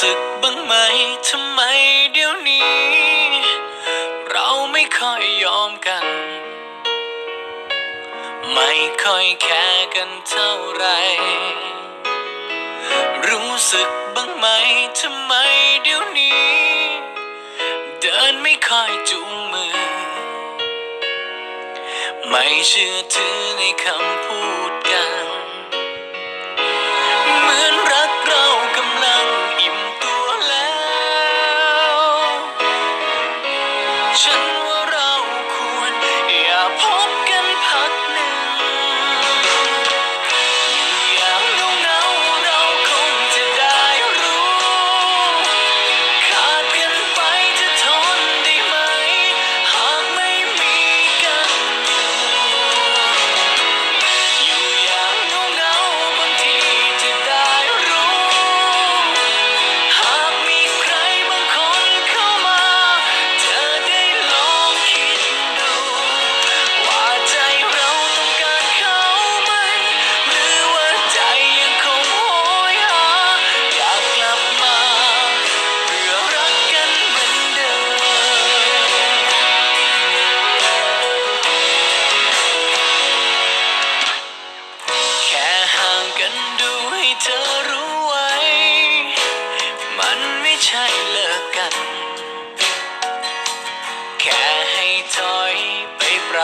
สึกบ้างไหมทำไมเดี๋ยวนี้ เราไม่ค่อยยอมกัน ไม่ค่อยแคร์กันเท่าไร รู้สึกบ้างไหมทำไมเดี๋ยวนี้ เดินไม่ค่อยจูงมือ ไม่เชื่อถือในคำพูดกัน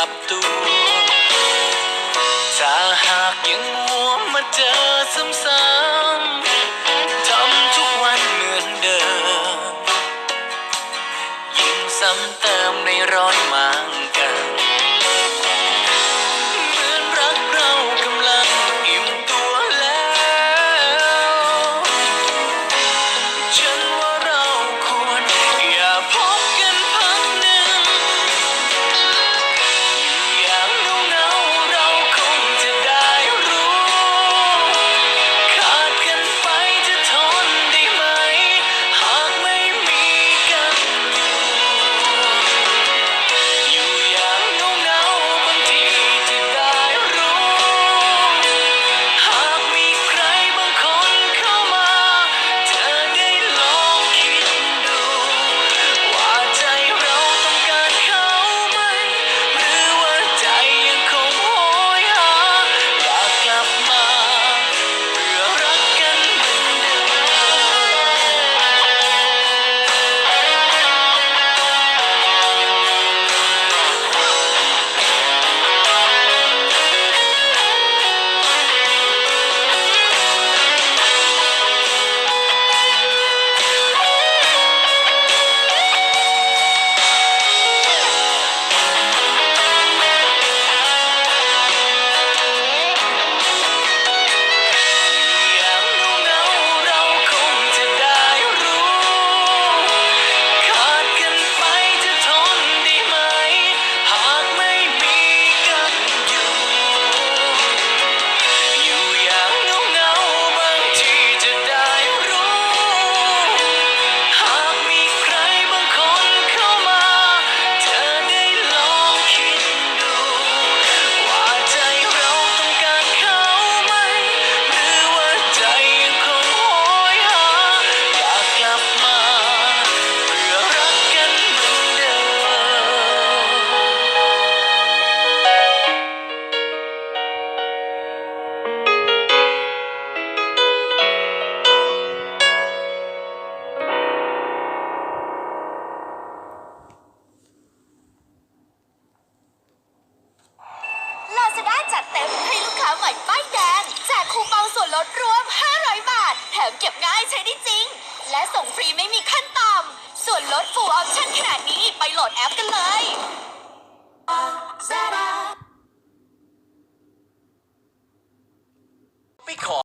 ับตัว ถ้าหากยังมัวมาเจอซ้ำๆ ใช้ได้จริง และส่งฟรีไม่มีขั้นต่ำส่วนลดฟูลออปชั่นขนาดนี้